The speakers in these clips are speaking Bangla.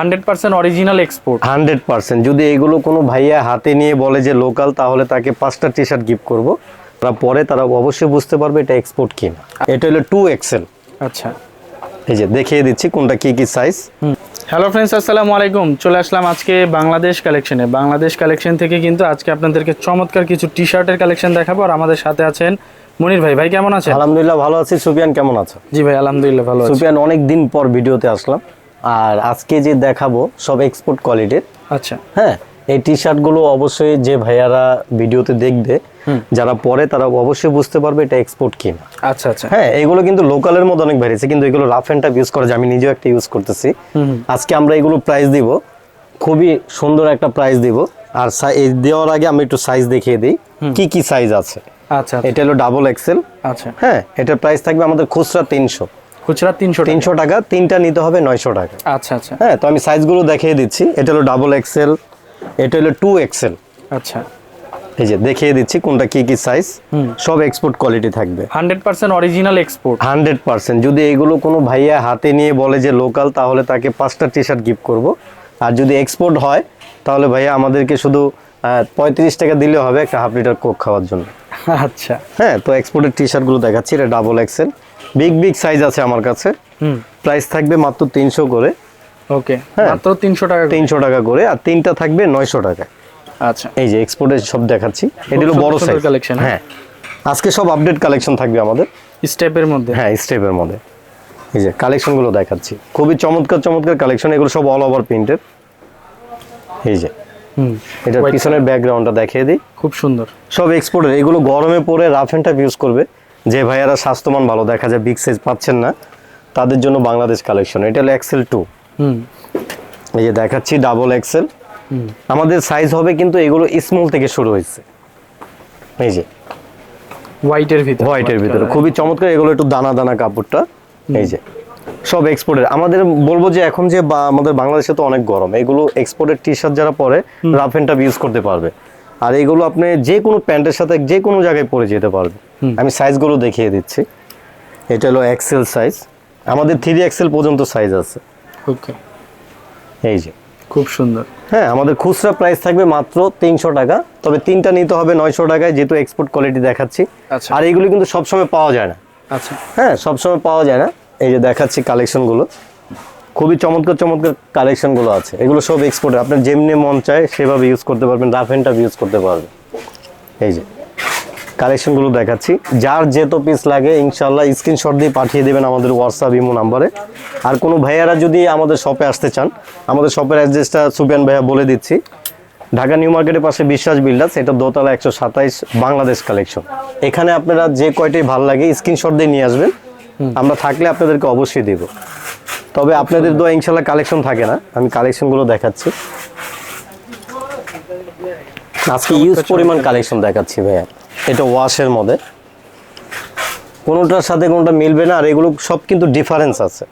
Hundred percent original export. Hundred percent. যদি এগুলো কোনো ভাইয়া হাতে নিয়ে বলে যে লোকাল তাহলে তাকে পাঁচটা টি শার্ট গিফট করব। তারা পরে তারা অবশ্যই বুঝতে পারবে এটা এক্সপোর্ট কিনা। এটা হলো টু এক্সেল আচ্ছা। এই যে দেখিয়ে দিচ্ছি কোনটা কি কি সাইজ হ্যালো ফ্রেন্ডস আসসালামু আলাইকুম। চলে আসলাম আজকে বাংলাদেশ কালেকশনে বাংলাদেশ কালেকশন থেকে কিন্তু আজকে আপনাদেরকে চমৎকার কিছু টি শার্টের কালেকশন দেখাবো। আর আমাদের সাথে আছেন মনির ভাই। ভাই কেমন আছেন? আলহামদুলিল্লাহ ভালো আছি। সুফিয়ান কেমন আছো? জি ভাই আলহামদুলিল্লাহ ভালো আছি। সুফিয়ান অনেক দিন পর ভিডিওতে আসলাম। আর আজকে যে দেখাবো সব এক্সপোর্ট কোয়ালিটির আচ্ছা। হ্যাঁ এই টি শার্টগুলো অবশ্যই যে ভাইয়ারা ভিডিওতে দেখবে যারা পরে তারা অবশ্যই বুঝতে পারবে এটা এক্সপোর্ট কিনা। আচ্ছা আচ্ছা। হ্যাঁ এগুলো কিন্তু লোকালের মধ্যে অনেক বেরিয়েছে কিন্তু এগুলো রাফ অ্যান্ড টাফ ইউজ করা যায়। আমি নিজেও একটা ইউজ করতেছি। আজকে আমরা এগুলো প্রাইস দিব। খুবই সুন্দর একটা প্রাইস দিব। আর দেওয়ার আগে আমি একটু সাইজ দেখিয়ে দিই। কি কি সাইজ আছে? আচ্ছা এটা হলো ডাবল এক্সেল আচ্ছা। হ্যাঁ এটার প্রাইস থাকবে আমাদের খুচরা তিনশো। খুচরা তিনশো তিনশো টাকা তিনটা নিতে হবে নয়শো টাকা। আচ্ছা আচ্ছা। হ্যাঁ তো আমি সাইজগুলো দেখিয়ে দিচ্ছি। এটা হলো ডাবল এক্সেল এটা হলো টু এক্সেল আচ্ছা। এই যে দেখিয়ে দিচ্ছি কোনটা কি কি সাইজ সব এক্সপোর্ট কোয়ালিটি থাকবে। Hundred percent original export hundred percent. যদি এগুলো কোনো ভাইয়া হাতে নিয়ে বলে যে লোকাল তাহলে তাকে পাঁচটা টি শার্ট গিফট করব। আর যদি এক্সপোর্ট হয় তাহলে ভাইয়া আমাদেরকে শুধু পঁয়ত্রিশ টাকা দিলে হবে একটা হাফ লিটার কোক খাওয়ার জন্য। আচ্ছা। হ্যাঁ তো এক্সপোর্টের টি শার্টগুলো দেখাচ্ছি। এটা double XL big big size আছে আমার কাছে। হুম। প্রাইস থাকবে মাত্র তিনশো করে। ওকে হ্যাঁ। মাত্র তিনশো টাকা তিনশো টাকা করে আর তিনটা থাকবে নয়শো টাকা আচ্ছা। এই যে এক্সপোর্টের সব দেখাচ্ছি এটা হলো বড় সাইজ কালেকশন হ্যাঁ। হ্যাঁ। আজকে সব আপডেট কালেকশন থাকবে আমাদের। স্টেপের মধ্যে। হ্যাঁ স্টেপের মধ্যে। এই যে কালেকশনগুলো দেখাচ্ছি। খুবই চমৎকার চমৎকার কালেকশন এগুলো সব অল ওভার প্রিন্টেড এই যে। হুম। এটার পিছনের ব্যাকগ্রাউন্ডটা দেখিয়ে দিই। খুব সুন্দর। সব এক্সপোর্টের এগুলো গরমে পরে রাফ অ্যান্ড টাফ ইউজ করবে। যে ভাইয়ারা স্বাস্থ্যমান ভালো দেখা যায় বিগ সাইজ পাচ্ছেন না তাদের জন্য বাংলাদেশ কালেকশন এটা হলো এক্সেল টু এই যে দেখাচ্ছি ডাবল এক্সেল আমাদের সাইজ হবে কিন্তু এগুলো স্মল থেকে শুরু হয়েছে। এই যে। হোয়াইটের ভিতরে। হোয়াইটের ভিতরে। খুবই চমৎকার এগুলো একটু দানা দানা কাপড়টা। এই যে। সব এক্সপোর্টের আমাদের বলব যে এখন যে আমাদের বাংলাদেশে তো অনেক গরম। এগুলো এক্সপোর্টের টি শার্ট যারা পরে রাফ টাফ ইউজ করতে পারবে। আর এগুলো আপনি যে কোনো প্যান্টের সাথে যে কোনো জায়গায় পরে যেতে পারবে আমি সাইজগুলো দেখিয়ে দিচ্ছি। এটা হলো এক্সেল সাইজ আমাদের থ্রি এক্সেল পর্যন্ত সাইজ আছে। ওকে এই যে। খুব সুন্দর। হ্যাঁ আমাদের খুচরা প্রাইস থাকবে মাত্র তিনশো টাকা। তবে তিনটা নিতে হবে নয়শো টাকায় যেহেতু এক্সপোর্ট কোয়ালিটি দেখাচ্ছি। আচ্ছা। আর এগুলো কিন্তু সবসময় পাওয়া যায় না। আচ্ছা। হ্যাঁ সবসময় পাওয়া যায় না। এই যে দেখাচ্ছি কালেকশনগুলো খুবই চমৎকার চমৎকার কালেকশনগুলো আছে। এগুলো সব এক্সপোর্টে আপনার যেমনি মন চায় সেভাবে ইউজ করতে পারবেন রাফ অ্যান্ড টাফ ইউজ করতে পারবেন। এই যে কালেকশনগুলো দেখাচ্ছি। যার যেত পিস লাগে ইনশাল্লাহ স্ক্রিনশট দিয়ে পাঠিয়ে দেবেন আমাদের হোয়াটসঅ্যাপ ইমো নাম্বারে আর কোনো ভাইয়ারা যদি আমাদের শপে আসতে চান আমাদের শপের অ্যাড্রেসটা সুপিয়ান ভাইয়া বলে দিচ্ছি। ঢাকা নিউ মার্কেটের পাশে বিশ্বাস বিল্ডার্স এটা দোতলা একশো সাতাইশ বাংলাদেশ কালেকশন এখানে আপনারা যে কয়টাই ভালো লাগে স্ক্রিনশট দিয়ে নিয়ে আসবেন। আমরা থাকলে আপনাদেরকে অবশ্যই দেব। তবে আপনাদের দোয়া ইনশাল্লাহ কালেকশন থাকে না। আমি কালেকশনগুলো দেখাচ্ছি। আজকে ইউজ পরিমাণ কালেকশন দেখাচ্ছি ভাইয়া। এটা ওয়াশের মধ্যে। কোনোটার সাথে কোনোটা মিলবে না আর এগুলো সব কিন্তু ডিফারেন্স আছে।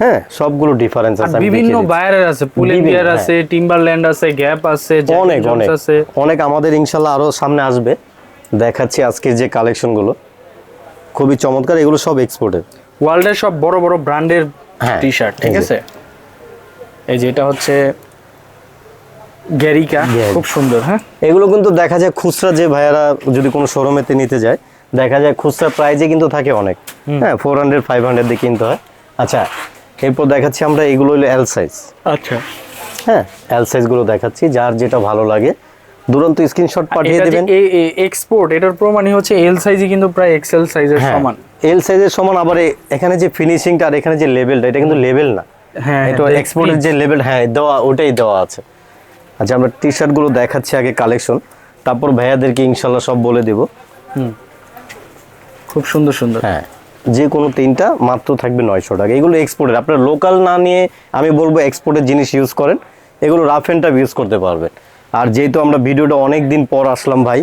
হ্যাঁ সবগুলো ডিফারেন্স আছে বিভিন্ন। বায়ারের আছে বিভিন্ন, বিয়ার হ্যাঁ। আছে টিম্বারল্যান্ড আছে গ্যাপ আছে অনেক অনেক। আছে। অনেক আমাদের ইনশাল্লাহ আরও সামনে আসবে। দেখাচ্ছি আজকে যে কালেকশনগুলো খুবই চমৎকার এগুলো সব এক্সপোর্টের ওয়ার্ল্ডের সব বড় বড় ব্র্যান্ডের টি শার্ট ঠিক আছে? এই যে এটা হচ্ছে গ্যারিকা খুব সুন্দর হ্যাঁ? এগুলো কিন্তু দেখা যায় খুচরা যে ভাইয়ারা যদি কোনো শোরুমেতে নিতে যায় দেখা যায় খুচরা প্রাইজে কিন্তু থাকে অনেক। হ্যাঁ ফোর হান্ড্রেড ফাইভ হান্ড্রেড দিয়ে কিনতে হয়। আচ্ছা এরপর দেখাচ্ছি আমরা এগুলো হলো এল সাইজ আচ্ছা। হ্যাঁ এল সাইজগুলো দেখাচ্ছি যার যেটা ভালো লাগে। দুরন্ত স্ক্রিনশট পাঠিয়ে দেবেন। এক্সপোর্ট এটার প্রমাণই হচ্ছে এল সাইজই কিন্তু প্রায় এক্সেল সাইজের হ্যাঁ সমান। এল সাইজের সমান আবার এখানে যে ফিনিশিংটা আর এখানে যে লেভেলটা এটা কিন্তু লেভেল না। হ্যাঁ এটা এক্সপোর্টের যে লেভেল হ্যাঁ দেওয়া ওটাই দেওয়া আছে। আচ্ছা আমরা টি শার্টগুলো দেখাচ্ছি আগে কালেকশন তারপর ভাইয়াদেরকে ইনশাল্লাহ সব বলে দেব। খুব সুন্দর সুন্দর। হ্যাঁ যে কোনো তিনটা মাত্র থাকবে নয়শো টাকা। এগুলো এক্সপোর্টের আপনার লোকাল না নিয়ে আমি বলব এক্সপোর্টের জিনিস ইউজ করেন। এগুলো রাফ অ্যান্ড টাফ ইউজ করতে পারবেন। আর যেহেতু আমরা ভিডিওটা অনেক দিন পর আসলাম ভাই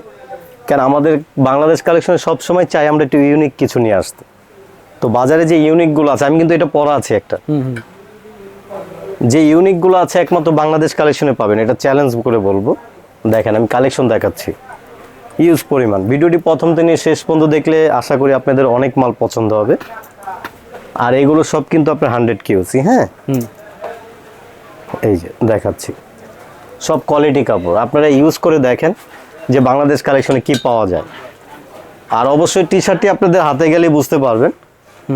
কেন আমাদের বাংলাদেশ কালেকশনে সবসময় চাই আমরা একটু ইউনিক কিছু নিয়ে আসতে। তো বাজারে যে ইউনিকগুলো আছে আমি কিন্তু এটা পড়া আছে একটা। যে ইউনিকগুলো আছে একমাত্র বাংলাদেশ কালেকশনে পাবেন এটা চ্যালেঞ্জ করে বলব। দেখেন আমি কালেকশন দেখাচ্ছি। ইউজ পরিমাণ। ভিডিওটি প্রথম থেকে শেষ পর্যন্ত দেখলে আশা করি আপনাদের অনেক মাল পছন্দ হবে। আর এগুলো সব কিন্তু আপনার হান্ড্রেড কিউসি হ্যাঁ? এই যে দেখাচ্ছি। সব কোয়ালিটি কাপড়। আপনারা ইউজ করে দেখেন যে বাংলাদেশ কালেকশনে কি পাওয়া যায়। আর অবশ্যই টি শার্টটি আপনাদের হাতে গেলে বুঝতে পারবেন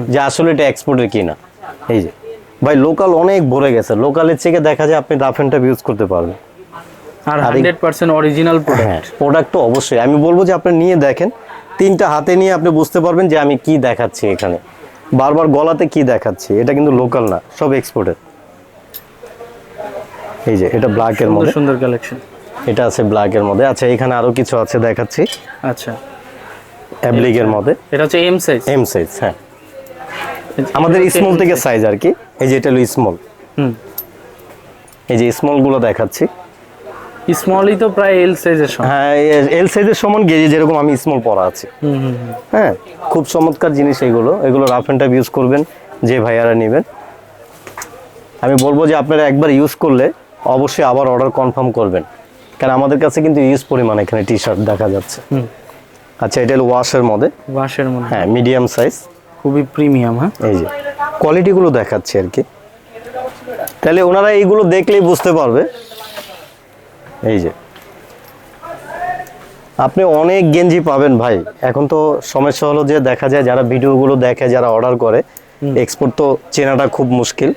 যে আসলে এটা এক্সপোর্টের কি না এই যে। ভাই লোকাল অনেক ভরে গেছে। লোকালের থেকে দেখা যায় আপনি রাফ অ্যান্ড ইউজ করতে পারবেন। আর আর এই- hundred percent original product product তো অবশ্যই। আমি বলব যে আপনি নিয়ে দেখেন। তিনটা হাতে নিয়ে আপনি বুঝতে পারবেন যে আমি কি দেখাচ্ছি এখানে। বারবার গলাতে কি দেখাচ্ছি? এটা কিন্তু লোকাল না সব এক্সপোর্টের এই যে এটা ব্ল্যাকের সুন্দর মধ্যে। সুন্দর কালেকশন এটা আছে ব্ল্যাকের মধ্যে। আচ্ছা এখানে আরও কিছু আছে দেখাচ্ছি। আচ্ছা। অ্যাবলিগের মধ্যে। এটা হচ্ছে এম সাইজ এম সাইজ হ্যাঁ। আমাদের স্মল থেকে সাইজ আর কি। এই যে এটা হলো স্মল হুম। এই যে স্মলগুলো দেখাচ্ছি। স্মলই তো প্রায় এল সাইজের সমান। হ্যাঁ এল সাইজের সমান গেজি যেরকম আমি স্মল পরা আছে। হ্যাঁ খুব চমৎকার জিনিস এগুলো। এগুলো রাফ অ্যান্ড ইউজ করবেন যে ভাইয়ারা নেবেন। আমি বলব যে আপনারা একবার ইউজ করলে অবশ্যই আবার অর্ডার কনফার্ম করবেন। কারণ আমাদের কাছে কিন্তু ইউজ পরিমাণ এখানে টি শার্ট দেখা যাচ্ছে। আচ্ছা এটা হলো ওয়াশের মধ্যে। বাঁশের মধ্যে। হ্যাঁ মিডিয়াম সাইজ খুবই প্রিমিয়াম হ্যাঁ? এই যে কোয়ালিটিগুলো দেখাচ্ছি আর কি। তাহলে ওনারা এইগুলো দেখলেই বুঝতে পারবে। এই যে। আপনি অনেক গেঞ্জি পাবেন ভাই। এখন তো সমস্যা হলো যে দেখা যায় যারা ভিডিওগুলো দেখে যারা অর্ডার করে এক্সপোর্ট তো চেনাটা খুব মুশকিল।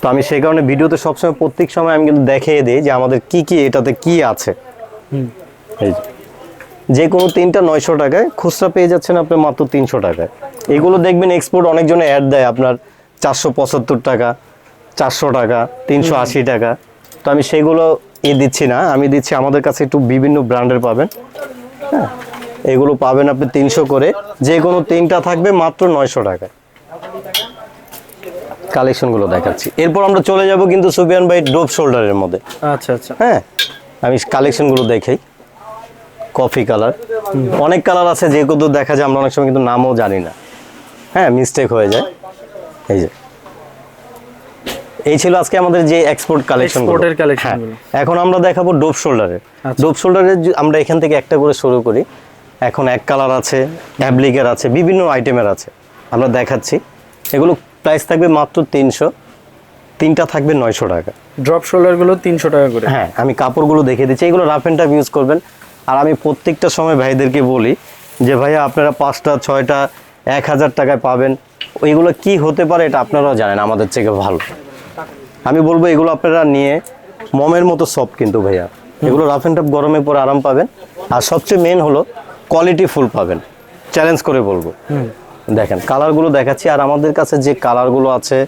তো আমি সেই কারণে ভিডিওতে সবসময় প্রত্যেক সময় আমি কিন্তু দেখিয়ে দিই যে আমাদের কি কি এটাতে কি আছে। এই যে। যে কোনো তিনটা নয়শো টাকায় খুচরা পেয়ে যাচ্ছেন আপনি মাত্র তিনশো টাকায়। এগুলো দেখবেন এক্সপোর্ট অনেকজনে অ্যাড দেয় আপনার চারশো পঁচাত্তর টাকা চারশো টাকা তিনশো আশি টাকা। তো আমি সেগুলো এ দিচ্ছি না আমি দিচ্ছি আমাদের কাছে একটু বিভিন্ন ব্র্যান্ডের পাবেন। হ্যাঁ এগুলো পাবেন আপনি তিনশো করে যে কোনো তিনটা থাকবে মাত্র নয়শো টাকায়। কালেকশনগুলো দেখাচ্ছি। এরপর আমরা চলে যাব কিন্তু সুবিয়ান ভাই ডোপ শোল্ডারের মধ্যে। আচ্ছা আচ্ছা। হ্যাঁ আমি কালেকশনগুলো দেখাই। Coffee colour. অনেক কালার আছে যেগুলো দেখা যায় আমরা অনেক সময় কিন্তু নামও জানি না। হ্যাঁ মিস্টেক হয়ে যায়। এই যে। এই ছিল আজকে আমাদের যে এক্সপোর্ট কালেকশন collection গুলো। এখন আমরা দেখাবো ডোপ শোল্ডারের। আচ্ছা। ডোপ শোল্ডারের আমরা এখান থেকে একটা করে শুরু করি। এখন এক কালার আছে অ্যাবলিকের আছে বিভিন্ন আইটেমের আছে। আমরা দেখাচ্ছি। এগুলো প্রাইস থাকবে মাত্র তিনশো। তিনটা থাকবে নয়শো টাকা। ড্রপ শোল্ডারগুলো তিনশো টাকা করে। হ্যাঁ আমি কাপড়গুলো দেখিয়ে দিচ্ছি। এগুলো রাফ অ্যান্ড টাফ ইউজ করবেন। আর আমি প্রত্যেকটা সময় ভাইদেরকে বলি যে ভাইয়া আপনারা পাঁচটা ছয়টা এক হাজার টাকায় পাবেন। ওইগুলো কি হতে পারে এটা আপনারাও জানেন আমাদের থেকে ভালো। আমি বলব এগুলো আপনারা নিয়ে মমের মতো সফট কিন্তু ভাইয়া। এগুলো রাফ অ্যান্ড টাফ গরমে পরে আরাম পাবেন। আর সবচেয়ে মেন হলো কোয়ালিটি ফুল পাবেন। চ্যালেঞ্জ করে বলব। হুম। দেখেন কালারগুলো দেখাচ্ছি আর আমাদের কাছে যে কালারগুলো আছে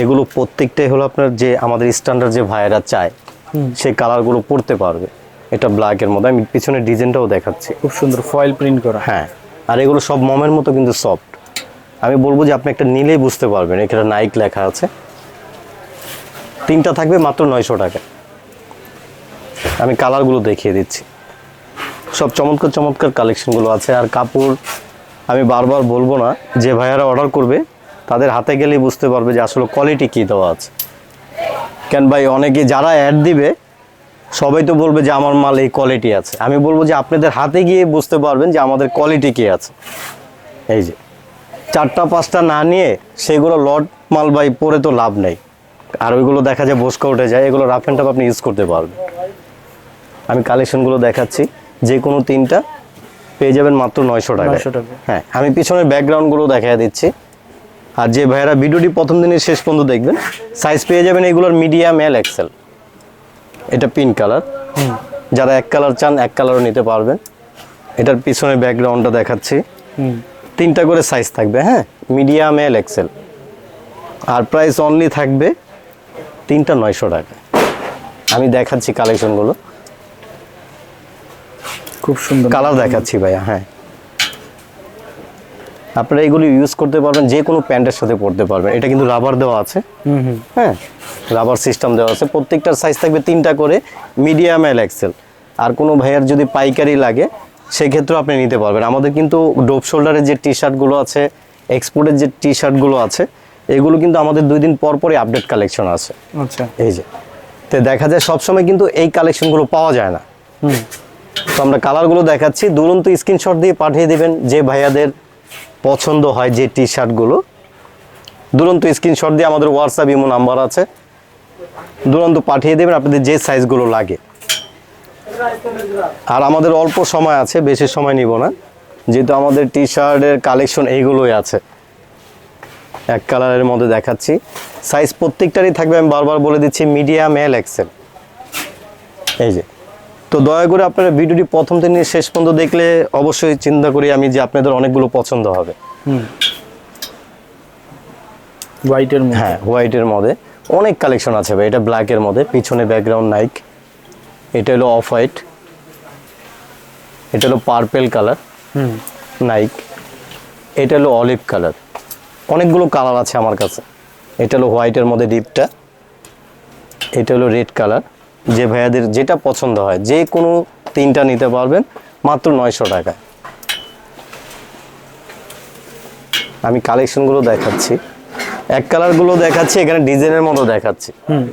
এগুলো প্রত্যেকটাই হলো আপনার যে আমাদের স্ট্যান্ডার্ড যে ভাইয়েরা চায়। সেই কালারগুলো পড়তে পারবে। এটা ব্ল্যাকের মধ্যে আমি পিছনে ডিজাইনটাও দেখাচ্ছি। খুব সুন্দর ফয়েল প্রিন্ট করা। হ্যাঁ আর এগুলো সব মমের মতো কিন্তু সফট আমি বলব যে আপনি একটা নিলেই বুঝতে পারবেন এখানে নাইক লেখা আছে। তিনটা থাকবে মাত্র নয়শো টাকা। আমি কালারগুলো দেখিয়ে দিচ্ছি। সব চমৎকার চমৎকার কালেকশনগুলো আছে আর কাপড় আমি বারবার বলব না যে ভাইয়ারা অর্ডার করবে, তাদের হাতে গেলেই বুঝতে পারবে যে আসলে কোয়ালিটি কী দেওয়া আছে। কেন ভাই, অনেকে যারা অ্যাড দিবে, সবাই তো বলবে যে আমার মাল এই কোয়ালিটি আছে। আমি বলব যে আপনাদের হাতে গিয়ে বুঝতে পারবেন যে আমাদের কোয়ালিটি কী আছে। এই যে, চারটা, পাঁচটা না নিয়ে সেগুলো লট মাল ভাই, পরে তো লাভ নেই। আর ওইগুলো দেখা যায় বসকা উঠে যায়, এগুলো রাফ অ্যান্ড টাফ আপনি ইউজ করতে পারবেন। আমি কালেকশনগুলো দেখাচ্ছি যে কোনো তিনটা পেয়ে যাবেন মাত্র নয়শো টাকা হ্যাঁ আমি পিছনের ব্যাকগ্রাউন্ডগুলো দেখাই দিচ্ছি। আর যে ভাইয়েরা ভিডিওটি প্রথম দিনের শেষ পর্যন্ত দেখবেন সাইজ পেয়ে যাবেন এগুলোর মিডিয়াম এল এক্সেল এটা পিঙ্ক কালার যারা এক কালার চান এক কালারও নিতে পারবেন। এটার পিছনের ব্যাকগ্রাউন্ডটা দেখাচ্ছি। তিনটা করে সাইজ থাকবে হ্যাঁ? মিডিয়াম এল এক্সেল আর প্রাইস অনলি থাকবে তিনটা নয়শো টাকা আমি দেখাচ্ছি কালেকশনগুলো খুব সুন্দর। কালার দেখাচ্ছি ভাইয়া হ্যাঁ। আপনারা এগুলো ইউজ করতে পারবেন যে কোনো প্যান্টের সাথে পরতে পারবেন। এটা কিন্তু রাবার দেওয়া আছে। হ্যাঁ রাবার সিস্টেম দেওয়া আছে। প্রত্যেকটার সাইজ থাকবে তিনটা করে মিডিয়াম এল এক্সেল আর কোনো ভাইয়ার যদি পাইকারি লাগে সেক্ষেত্রেও আপনি নিতে পারবেন। আমাদের কিন্তু ডোপ শোল্ডারের যে টি শার্টগুলো আছে এক্সপোর্টের যে টি শার্টগুলো আছে এগুলো কিন্তু আমাদের দুই দিন পর পরই আপডেট কালেকশন আছে। আচ্ছা। এই যে। তো দেখা যায় সবসময় কিন্তু এই কালেকশনগুলো পাওয়া যায় না। হুম। তো আমরা কালারগুলো দেখাচ্ছি। দুরন্ত স্ক্রিনশট দিয়ে পাঠিয়ে দিবেন যে ভাইয়াদের পছন্দ হয় যে টি শার্টগুলো দুরন্ত স্ক্রিনশট দিয়ে আমাদের হোয়াটসঅ্যাপ ইমো নাম্বার আছে। দুরন্ত পাঠিয়ে দেবেন, আপনাদের যে সাইজগুলো লাগে। আর আমাদের অল্প সময় আছে, বেশি সময় নিব না। যেহেতু আমাদের টি শার্টের কালেকশন এইগুলোই আছে। এক কালারের মধ্যে দেখাচ্ছি। সাইজ প্রত্যেকটারই থাকবে, আমি বারবার বলে দিচ্ছি মিডিয়াম এল এক্সেল এই যে। তো দয়া করে আপনারা ভিডিওটি প্রথম থেকে শেষ পর্যন্ত দেখলে অবশ্যই চিন্তা করি আমি যে আপনাদের অনেকগুলো পছন্দ হবে। হোয়াইটের মধ্যে। হ্যাঁ হোয়াইটের মধ্যে। অনেক কালেকশন আছে ভাই এটা ব্ল্যাকের মধ্যে পিছনে ব্যাকগ্রাউন্ড নাইক এটা হলো অফ হোয়াইট এটা হলো পার্পেল কালার হুম। নাইক এটা হলো অলিভ কালার অনেকগুলো কালার আছে আমার কাছে। এটা হলো হোয়াইটের মধ্যে ডিপটা এটা হলো রেড কালার যে ভাইয়াদের যেটা পছন্দ হয় যে কোনো তিনটা নিতে পারবেন মাত্র নয়শো টাকায়। আমি কালেকশনগুলো দেখাচ্ছি। এক কালারগুলো দেখাচ্ছি এখানে ডিজাইনের মতো দেখাচ্ছি। হুম।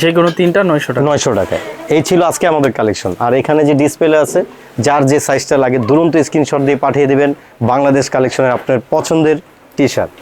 যে কোনো তিনটা নয়শো টাকা। নয়শো টাকায়। এই ছিল আজকে আমাদের কালেকশন। আর এখানে যে ডিসপ্লে আছে যার যে সাইজটা লাগে দুরন্ত স্ক্রিনশট দিয়ে পাঠিয়ে দেবেন বাংলাদেশ কালেকশনের আপনার পছন্দের টি শার্ট